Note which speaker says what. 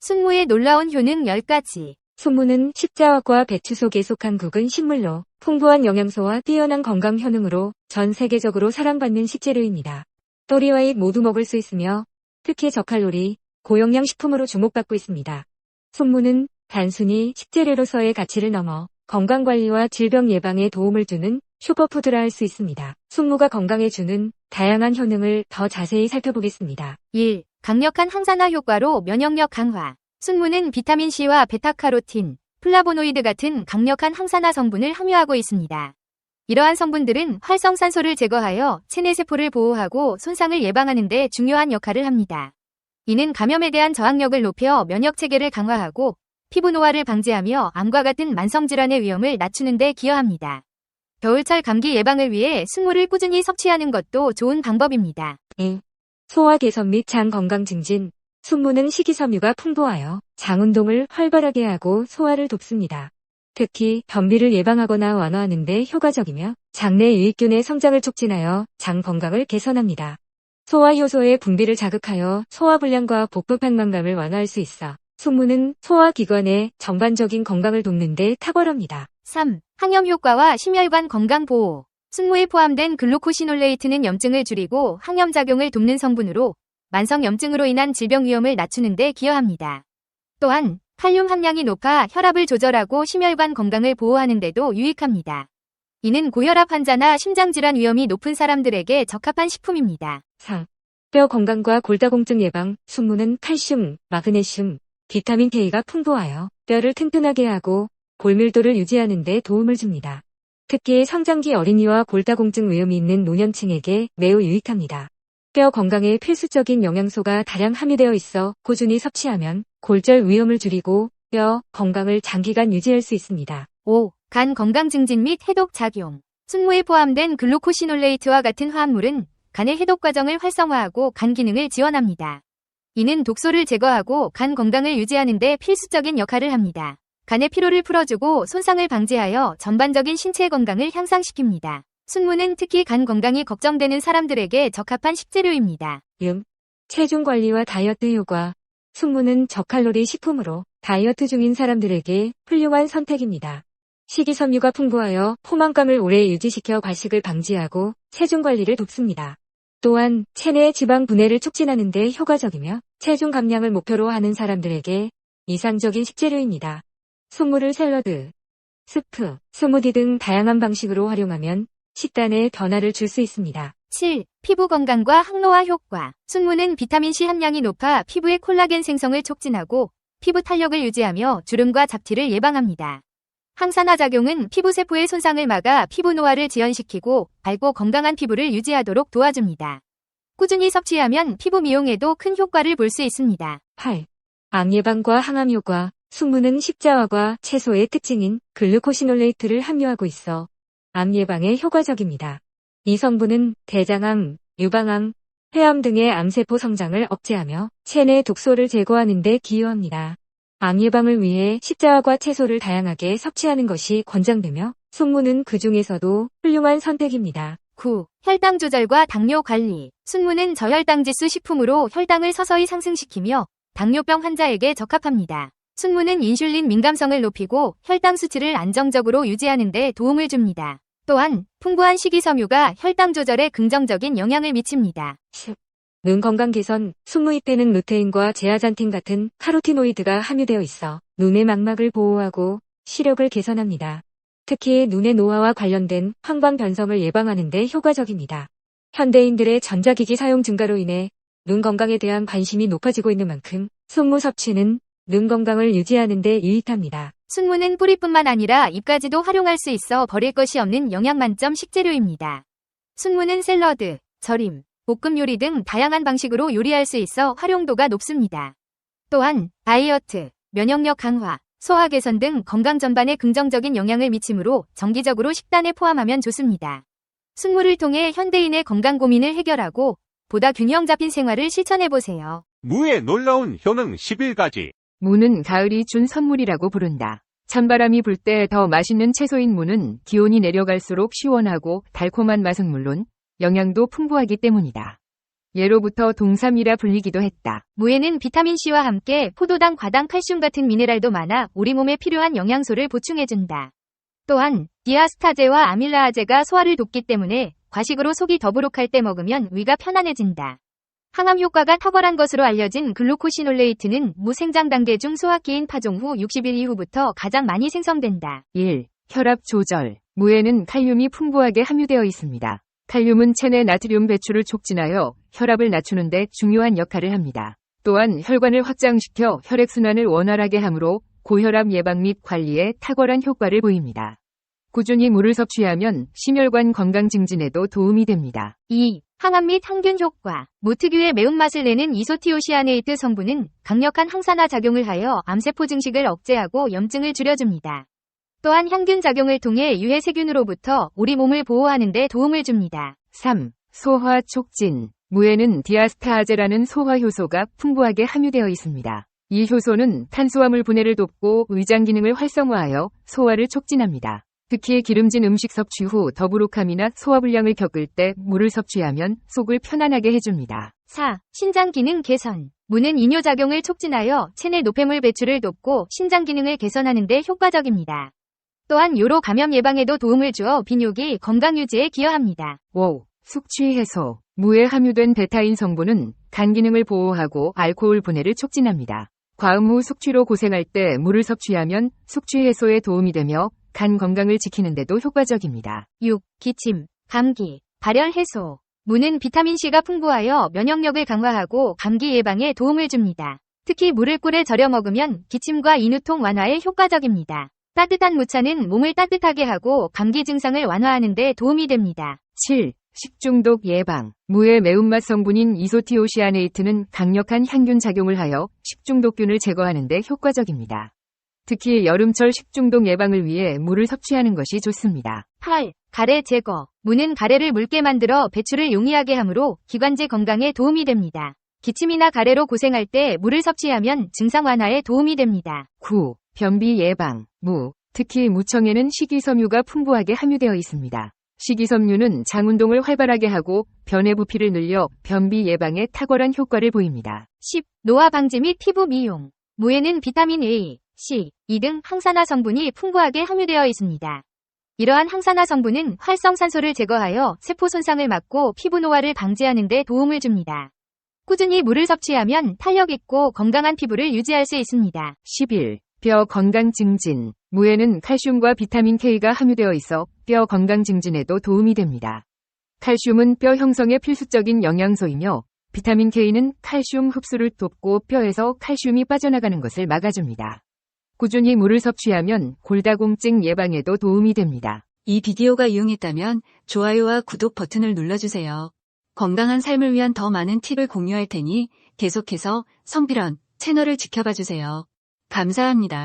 Speaker 1: 순무의 놀라운 효능 10가지.
Speaker 2: 순무는 십자화과 배추 속에 속한 국은 식물로 풍부한 영양소와 뛰어난 건강 효능으로 전 세계적으로 사랑받는 식재료입니다. 또리와 잎 모두 먹을 수 있으며 특히 저칼로리, 고영양 식품으로 주목받고 있습니다. 순무는 단순히 식재료로서의 가치를 넘어 건강관리와 질병 예방에 도움을 주는 슈퍼푸드라 할 수 있습니다. 순무가 건강에 주는 다양한 효능을 더 자세히 살펴보겠습니다.
Speaker 1: 1. 강력한 항산화 효과로 면역력 강화. 순무는 비타민C와 베타카로틴, 플라보노이드 같은 강력한 항산화 성분을 함유하고 있습니다. 이러한 성분들은 활성산소를 제거하여 체내세포를 보호하고 손상을 예방하는 데 중요한 역할을 합니다. 이는 감염에 대한 저항력을 높여 면역체계를 강화하고 피부 노화를 방지하며 암과 같은 만성질환의 위험을 낮추는 데 기여합니다. 겨울철 감기 예방을 위해 순무를 꾸준히 섭취하는 것도 좋은 방법입니다.
Speaker 2: 2. 소화 개선 및 장 건강 증진. 순무는 식이섬유가 풍부하여 장 운동을 활발하게 하고 소화를 돕습니다. 특히 변비를 예방하거나 완화하는 데 효과적이며 장내 유익균의 성장을 촉진하여 장 건강을 개선합니다. 소화 효소의 분비를 자극하여 소화 불량과 복부 팽만감을 완화할 수 있어 순무는 소화기관의 전반적인 건강을 돕는 데 탁월합니다.
Speaker 1: 3. 항염 효과와 심혈관 건강 보호. 순무에 포함된 글루코시놀레이트는 염증을 줄이고 항염 작용을 돕는 성분으로 만성 염증으로 인한 질병 위험을 낮추는 데 기여합니다. 또한 칼륨 함량이 높아 혈압을 조절하고 심혈관 건강을 보호하는 데도 유익합니다. 이는 고혈압 환자나 심장질환 위험이 높은 사람들에게 적합한 식품입니다.
Speaker 2: 4. 뼈 건강과 골다공증 예방, 순무는 칼슘, 마그네슘, 비타민 K가 풍부하여 뼈를 튼튼하게 하고 골밀도를 유지하는 데 도움을 줍니다. 특히 성장기 어린이와 골다공증 위험이 있는 노년층에게 매우 유익합니다. 뼈 건강에 필수적인 영양소가 다량 함유되어 있어 꾸준히 섭취하면 골절 위험을 줄이고 뼈 건강을 장기간 유지할 수 있습니다.
Speaker 1: 5. 간 건강 증진 및 해독 작용. 순무에 포함된 글루코시놀레이트와 같은 화합물은 간의 해독 과정을 활성화하고 간 기능을 지원합니다. 이는 독소를 제거하고 간 건강을 유지하는 데 필수적인 역할을 합니다. 간의 피로를 풀어주고 손상을 방지하여 전반적인 신체 건강을 향상시킵니다. 순무는 특히 간 건강이 걱정되는 사람들에게 적합한 식재료입니다.
Speaker 2: 6. 체중 관리와 다이어트 효과. 순무는 저칼로리 식품으로 다이어트 중인 사람들에게 훌륭한 선택입니다. 식이섬유가 풍부하여 포만감을 오래 유지시켜 과식을 방지하고 체중 관리를 돕습니다. 또한 체내 지방 분해를 촉진하는 데 효과적이며 체중 감량을 목표로 하는 사람들에게 이상적인 식재료입니다. 순무를 샐러드, 스프, 스무디 등 다양한 방식으로 활용하면 식단에 변화를 줄 수 있습니다.
Speaker 1: 7. 피부 건강과 항노화 효과. 순무는 비타민C 함량이 높아 피부의 콜라겐 생성을 촉진하고 피부 탄력을 유지하며 주름과 잡티를 예방합니다. 항산화 작용은 피부 세포의 손상을 막아 피부 노화를 지연시키고 밝고 건강한 피부를 유지하도록 도와줍니다. 꾸준히 섭취하면 피부 미용에도 큰 효과를 볼 수 있습니다.
Speaker 2: 8. 암 예방과 항암 효과. 순무는 십자화과 채소의 특징인 글루코시놀레이트를 함유하고 있어 암 예방에 효과적입니다. 이 성분은 대장암, 유방암, 폐암 등의 암세포 성장을 억제하며 체내 독소를 제거하는 데 기여합니다. 암 예방을 위해 십자화과 채소를 다양하게 섭취하는 것이 권장되며 순무는 그 중에서도 훌륭한 선택입니다.
Speaker 1: 9. 혈당 조절과 당뇨 관리. 순무는 저혈당 지수 식품으로 혈당을 서서히 상승시키며 당뇨병 환자에게 적합합니다. 순무는 인슐린 민감성을 높이고 혈당 수치를 안정적으로 유지하는 데 도움을 줍니다. 또한 풍부한 식이섬유가 혈당 조절에 긍정적인 영향을 미칩니다.
Speaker 2: 10. 눈 건강 개선, 순무 잎에는 루테인과 제아잔틴 같은 카로티노이드가 함유되어 있어 눈의 망막을 보호하고 시력을 개선합니다. 특히 눈의 노화와 관련된 황방 변성을 예방하는 데 효과적입니다. 현대인들의 전자기기 사용 증가로 인해 눈 건강에 대한 관심이 높아지고 있는 만큼 순무 섭취는 눈 건강을 유지하는 데 유익합니다.
Speaker 1: 순무는 뿌리뿐만 아니라 잎까지도 활용할 수 있어 버릴 것이 없는 영양 만점 식재료입니다. 순무는 샐러드, 절임, 볶음 요리 등 다양한 방식으로 요리할 수 있어 활용도가 높습니다. 또한 다이어트, 면역력 강화, 소화 개선 등 건강 전반에 긍정적인 영향을 미치므로 정기적으로 식단에 포함하면 좋습니다. 순무를 통해 현대인의 건강 고민을 해결하고 보다 균형 잡힌 생활을 실천해보세요.
Speaker 3: 무의 놀라운 효능 11가지.
Speaker 4: 무는 가을이 준 선물이라고 부른다. 찬바람이 불 때 더 맛있는 채소인 무는 기온이 내려갈수록 시원하고 달콤한 맛은 물론 영양도 풍부하기 때문이다. 예로부터 동삼이라 불리기도 했다.
Speaker 1: 무에는 비타민C와 함께 포도당, 과당, 칼슘 같은 미네랄도 많아 우리 몸에 필요한 영양소를 보충해준다. 또한 디아스타제와 아밀라아제가 소화를 돕기 때문에 과식으로 속이 더부룩할 때 먹으면 위가 편안해진다. 항암 효과가 탁월한 것으로 알려진 글루코시놀레이트는 무생장 단계 중 소화기인 파종 후 60일 이후부터 가장 많이 생성된다.
Speaker 4: 1. 혈압 조절. 무에는 칼륨이 풍부하게 함유되어 있습니다. 칼륨은 체내 나트륨 배출을 촉진하여 혈압을 낮추는 데 중요한 역할을 합니다. 또한 혈관을 확장시켜 혈액순환을 원활하게 하므로 고혈압 예방 및 관리에 탁월한 효과를 보입니다. 꾸준히 물을 섭취하면 심혈관 건강 증진에도 도움이 됩니다.
Speaker 1: 2. 항암 및 항균 효과. 무 특유의 매운맛을 내는 이소티오시아네이트 성분은 강력한 항산화 작용을 하여 암세포 증식을 억제하고 염증을 줄여줍니다. 또한 향균 작용을 통해 유해 세균으로부터 우리 몸을 보호하는 데 도움을 줍니다.
Speaker 4: 3. 소화 촉진. 무에는 디아스타아제라는 소화 효소가 풍부하게 함유되어 있습니다. 이 효소는 탄수화물 분해를 돕고 위장 기능을 활성화하여 소화를 촉진합니다. 특히 기름진 음식 섭취 후 더부룩함이나 소화불량을 겪을 때 물을 섭취하면 속을 편안하게 해줍니다.
Speaker 1: 4. 신장 기능 개선. 무는 이뇨작용을 촉진하여 체내 노폐물 배출을 돕고 신장 기능을 개선하는 데 효과적입니다. 또한 요로 감염 예방에도 도움을 주어 비뇨기 건강 유지에 기여합니다.
Speaker 4: 5. 숙취 해소. 무에 함유된 베타인 성분은 간 기능을 보호하고 알코올 분해를 촉진합니다. 과음 후 숙취로 고생할 때 물을 섭취하면 숙취 해소에 도움이 되며 간 건강을 지키는 데도 효과적입니다.
Speaker 1: 6. 기침, 감기, 발열 해소. 무는 비타민C가 풍부하여 면역력을 강화하고 감기 예방에 도움을 줍니다. 특히 물을 꿀에 절여 먹으면 기침과 인후통 완화에 효과적입니다. 따뜻한 무차는 몸을 따뜻하게 하고 감기 증상을 완화하는 데 도움이 됩니다.
Speaker 4: 7. 식중독 예방. 무의 매운맛 성분인 이소티오시아네이트는 강력한 향균 작용을 하여 식중독균을 제거하는 데 효과적입니다. 특히 여름철 식중독 예방을 위해 물을 섭취하는 것이 좋습니다.
Speaker 1: 8. 가래 제거. 무는 가래를 묽게 만들어 배출을 용이하게 하므로 기관지 건강에 도움이 됩니다. 기침이나 가래로 고생할 때 물을 섭취하면 증상 완화에 도움이 됩니다.
Speaker 4: 9. 변비 예방. 무. 특히 무청에는 식이섬유가 풍부하게 함유되어 있습니다. 식이섬유는 장 운동을 활발하게 하고 변의 부피를 늘려 변비 예방에 탁월한 효과를 보입니다.
Speaker 1: 10. 노화 방지 및 피부 미용. 무에는 비타민 A, C, E 등 항산화 성분이 풍부하게 함유되어 있습니다. 이러한 항산화 성분은 활성산소를 제거하여 세포 손상을 막고 피부 노화를 방지하는 데 도움을 줍니다. 꾸준히 물을 섭취하면 탄력 있고 건강한 피부를 유지할 수 있습니다.
Speaker 4: 11. 뼈 건강 증진. 무에는 칼슘과 비타민 K가 함유되어 있어 뼈 건강 증진에도 도움이 됩니다. 칼슘은 뼈 형성에 필수적인 영양소이며 비타민 K는 칼슘 흡수를 돕고 뼈에서 칼슘이 빠져나가는 것을 막아줍니다. 꾸준히 물을 섭취하면 골다공증 예방에도 도움이 됩니다.
Speaker 5: 이 비디오가 유용했다면 좋아요와 구독 버튼을 눌러주세요. 건강한 삶을 위한 더 많은 팁을 공유할 테니 계속해서 성비런 채널을 지켜봐 주세요. 감사합니다.